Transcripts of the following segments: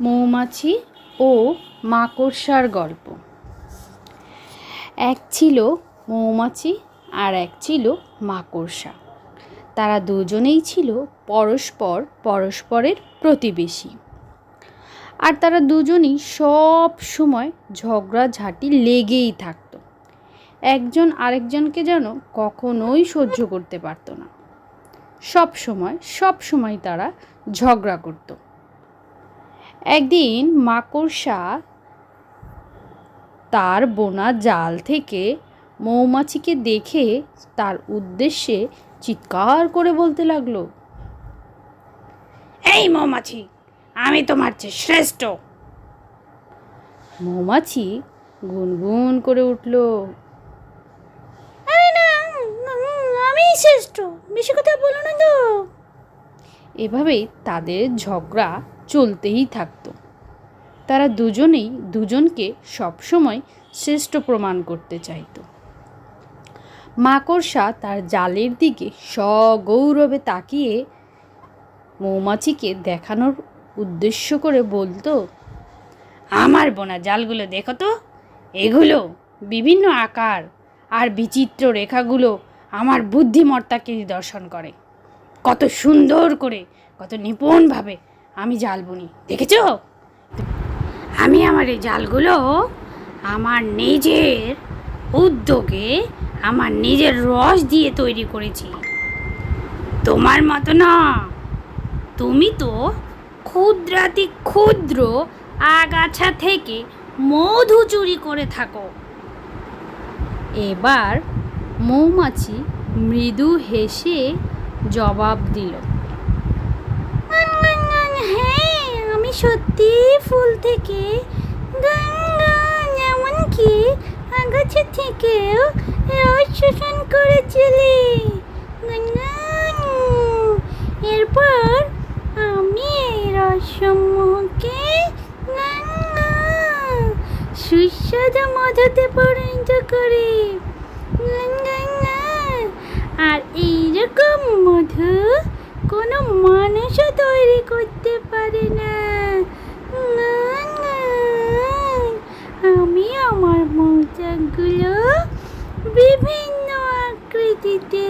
মৌমাছি ও মাকড়সার গল্প। এক ছিল মৌমাছি আর এক ছিল মাকড়সা। তারা দুজনেই ছিল পরস্পর পরস্পরের প্রতিবেশী। আর তারা দুজনেই সব সময় ঝগড়াঝাটি লেগেই থাকতো। একজন আরেকজনকে যেন কখনোই সহ্য করতে পারতো না। সব সময় সব সময় তারা ঝগড়া করতো। একদিন মাকড়সা তার বোনা জাল থেকে মৌমাছিকে দেখে তার উদ্দেশ্যে চিৎকার করে বলতে লাগল, এই মৌমাছি, আমি তোমার চেয়ে শ্রেষ্ঠ। মৌমাছি গুনগুন করে উঠল আমি শ্রেষ্ঠ, বেশি কথা বলো না তো। এভাবেই তাদের ঝগড়া চলতেই থাকতো। তারা দুজনেই দুজনকে সবসময় শ্রেষ্ঠ প্রমাণ করতে চাইতো। মাকড়সা তার জালের দিকে সগৌরবে তাকিয়ে মৌমাছিকে দেখানোর উদ্দেশ্য করে বলতো, আমার বোনা জালগুলো দেখো তো, এগুলো বিভিন্ন আকার আর বিচিত্র রেখাগুলো আমার বুদ্ধিমত্তাকে নিদর্শন করে। কত সুন্দর করে, কত নিপুণভাবে আমি জাল বুনি দেখেছ? আমি আমার এই জালগুলো আমার নিজের উদ্যোগে, আমার নিজের রস দিয়ে তৈরি করেছি। তোমার মতো না, তুমি তো ক্ষুদ্রাতি ক্ষুদ্র আগাছা থেকে মধু চুরি করে থাকো। এবার মৌমাছি মৃদু হেসে জবাব দিল হ্যাঁ আমি সত্যি ফুল থেকে এমনকি আগাছা থেকেও রস শোষণ করেছিলি। এরপর আমি এই রসমূহকে সুস্বাদু মধুতে পরিণত করি। আর এইরকম মধু কোনো মানুষও তৈরি করতে পারে না আমি আমার মৌচাকগুলো বিভিন্ন আকৃতিতে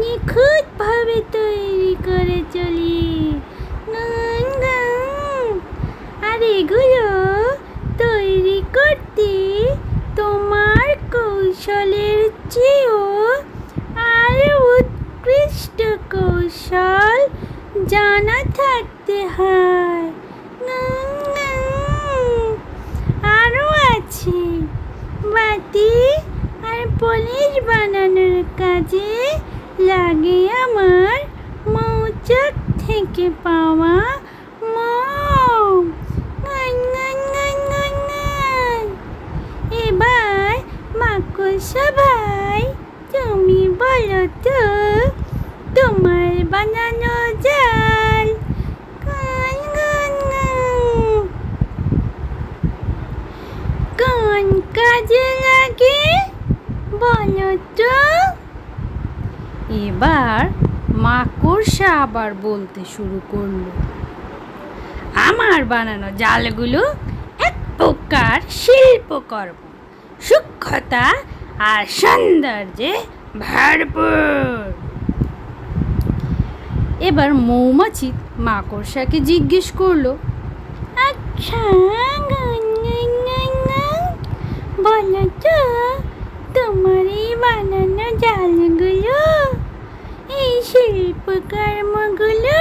নিখুঁতভাবে তৈরি করে চলি। আর এগুলো তৈরি করতে তোমার কৌশলের চেয়েও আরও উৎকৃষ্ট কৌশল জানা থাকতে হয় আরও আছে বাতি আর পলিশ বানানোর কাজে লাগে আমার মৌচাক থেকে পাওয়া মোম এবার মাকড়সা ভাই তুমি বলো তো, তোমার বানানো জাল গান গান গান। কাজে লাগে বলো তো? এবার মাকড়সা আবার বলতে শুরু করল। আমার বানানো জালগুলো এক প্রকার শিল্পকর্ম, সূক্ষ্মতা আর সৌন্দর্যে ভরপুর। এবার মৌমাছি মাকড়সাকে জিজ্ঞেস করল আচ্ছা বলো তো, তোমার এই বানানো জালগুলো এই শিল্পকর্মগুলো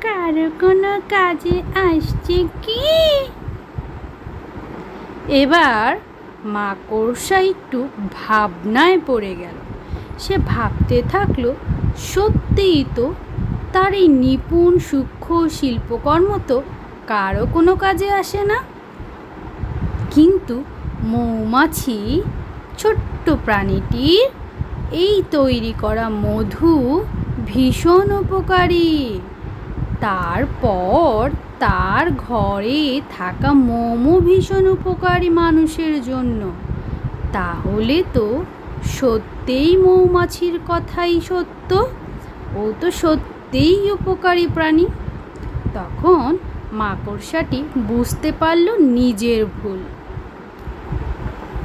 কারও কোনো কাজে আসছে কি? এবার মাকড়সা একটু ভাবনায় পড়ে গেল। সে ভাবতে থাকল, সত্যিই তো তার এই নিপুণ সূক্ষ্ম শিল্পকর্ম তো কারও কোনো কাজে আসে না। কিন্তু মৌমাছি, ছোট্ট প্রাণীটির এই তৈরি করা মধু ভীষণ উপকারী। তারপর তার ঘরে থাকা মোমো ভীষণ উপকারী মানুষের জন্য। তাহলে তো সত্যিই মৌমাছির কথাই সত্য। ও তো সত্যিই উপকারী প্রাণী। তখন মাকড়সাটি বুঝতে পারল নিজের ভুল।